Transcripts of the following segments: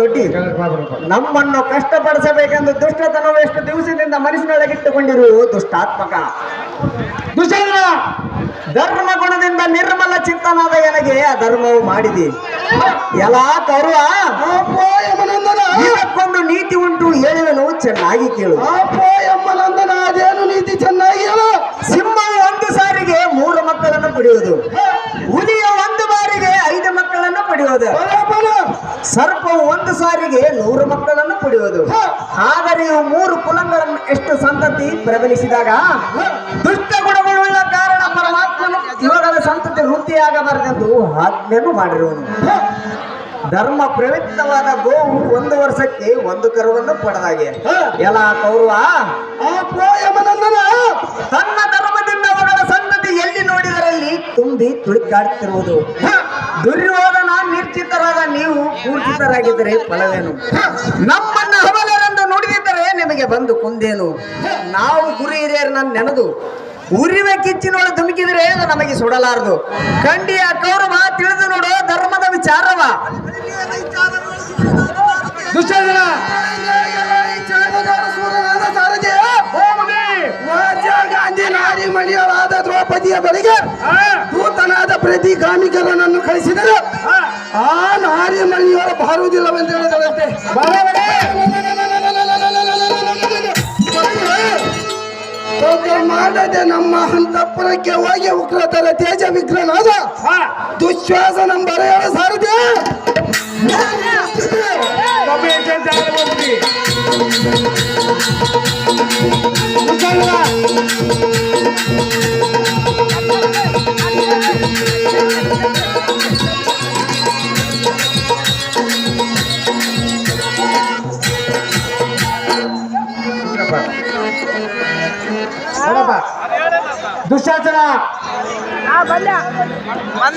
ತಂದೊಡ್ಡಿ ನಮ್ಮನ್ನು ಕಷ್ಟಪಡಿಸಬೇಕೆಂದು ದುಷ್ಟತನವು ಎಷ್ಟು ದಿವಸದಿಂದ ಮನಸ್ಸಿನೊಳಗಿಟ್ಟುಕೊಂಡಿರು? ದುಷ್ಟಾತ್ಮಕ. ದುಷ್ಟ ಧರ್ಮ ಗುಣದಿಂದ ನಿರ್ಮಲ ಚಿತ್ತನಾದ ನನಗೆ ಧರ್ಮವು ಮಾಡಿದೆ. ಎಲ್ಲ ತರುವ ಇದಕ್ಕೊಂದು ನೀತಿ ಉಂಟು ಹೇಳುವೆನು ಚೆನ್ನಾಗಿ ಕೇಳು. ಅದೇನು ನೀತಿ ಚೆನ್ನಾಗಿ ಹೇಳು ಸಿಂಹವು ಒಂದು ಸಾರಿಗೆ ಮೂರು ಮಕ್ಕಳನ್ನು ಪಡೆಯುವುದು ಸರ್ಪವು ಒಂದು ಸಾರಿಗೆ ನೂರು ಮಕ್ಕಳನ್ನು ಪಡೆಯುವುದು. ಆದರೆ ಇವು ಮೂರು ಕುಲಗಳನ್ನು ಎಷ್ಟು ಸಂತತಿ ಪ್ರಬಲಿಸಿದಾಗ? ದುಷ್ಟ ಗುಣಗಳುಳ್ಳ ಕಾರಣ ಪರಮಾತ್ಮನು ಇವುಗಳ ಸಂತತಿ ವೃದ್ಧಿಯಾಗಬಾರದೆಂದು ಆಜ್ಞೆಯನ್ನು ಮಾಡಿರುವನು. ಧರ್ಮ ಪ್ರವೃತ್ತವಾದ ಗೋವು ಒಂದು ವರ್ಷಕ್ಕೆ ಒಂದು ಕರುವನ್ನು ಪಡೆದಾಗೆ. ಎಲ್ಲ ಕೌರವ ತನ್ನ ಧರ್ಮದಿಂದ ಅವುಗಳ ಸಂತತಿ ಎಲ್ಲಿ ನೋಡಿದರಲ್ಲಿ ತುಂಬಿ ತುಳಿಕಾಡುತ್ತಿರುವುದು. ದುರ್ಯೋಧನ ನಿರ್ಚಿತರಾದ ನೀವು ಪೂರ್ಚಿತರಾಗಿದ್ದರೆ ಫಲವೇನು? ನಮ್ಮನ್ನ ಹವಲರೆಂದು ನುಡಿದಿದ್ದರೆ ನಿಮಗೆ ಬಂದು ಕುಂದೇನು? ನಾವು ಗುರು ಹಿರಿಯರನ್ನ ನೆನೆದು ಉರಿವೆ ಕಿಚ್ಚಿನೊಳಗೆ ಧುಮುಕಿದರೆ ಅದು ನಮಗೆ ಸುಡಲಾರದು. ಕಂಡಿಯ ಕೌರವ ತಿಳಿದು ನೋಡು ಧರ್ಮದ ವಿಚಾರವ. ಗಾಂಧಿ ನಾರಿ ಮಣಿಯರಾದ ದ್ರೌಪದಿಯ ಬಳಿಗೆ ದೂತನಾದ ಪ್ರತಿಗಾಮಿಕರನನ್ನು ಕಳಿಸಿದರು. ಆ ನಾರಿ ಬಾರುವುದಿಲ್ಲ ಬಾರುವುದಿಲ್ಲವೆಂದು ಹೇಳಿದರಂತೆ. ತೋಟ ಮಾಡದೆ ನಮ್ಮ ಹಂತಪುರಕ್ಕೆ ಹೋಗಿ ಉಗ್ರತರ ತೇಜ ವಿಗ್ರಹನಾದ ದುಶ್ವಾಸನ ಬರೆಯಲು ದುಶ್ಯಾಸನ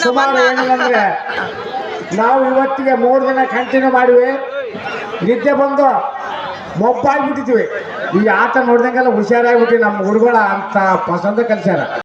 ಸುಮಾರು ನಾವು ಇವತ್ತಿಗೆ ಮೂರು ದಿನ ಕಂಟಿನ್ಯೂ ಮಾಡಿವೆ. ನಿದ್ದೆ ಬಂದು ಮೊಬ್ಬಾಗ್ಬಿಟ್ಟಿದ್ವಿ. ಈ ಆಟ ನೋಡ್ದಂಗೆಲ್ಲ ಹುಷಾರಾಗ್ಬಿಟ್ಟು ನಮ್ಮ ಹುಡುಗರ ಅಂತ ಪಸಂದ ಕಲ್ಸ್ಯಾರ.